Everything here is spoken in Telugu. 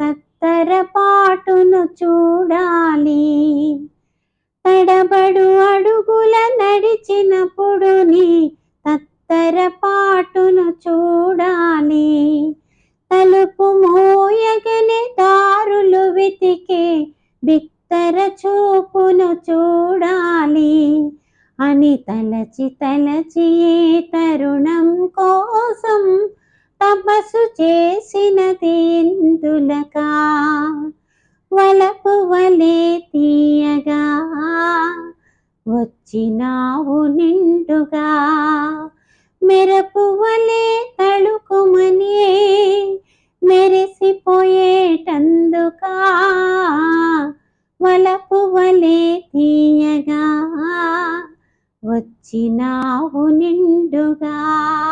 తత్తర పాటును చూడాలి. తడబడు అడుగుల నడిచినప్పుడు నీ తత్తర పాటును చూడాలి. తలుపు మోయగనే దారులు వెతికే బిత్తర చూపును చూడాలి. అని తలచి తలచి ఏ తరుణం కో వసు చేసినది ఎందులకా? వలపు వలే తీయగా? వచ్చినావు నిండుగా? మెరపు వలే తళుకుమని మెరిసిపోయేటందుకా? వలపు వలే తీయగా? వచ్చినావు నిండుగా?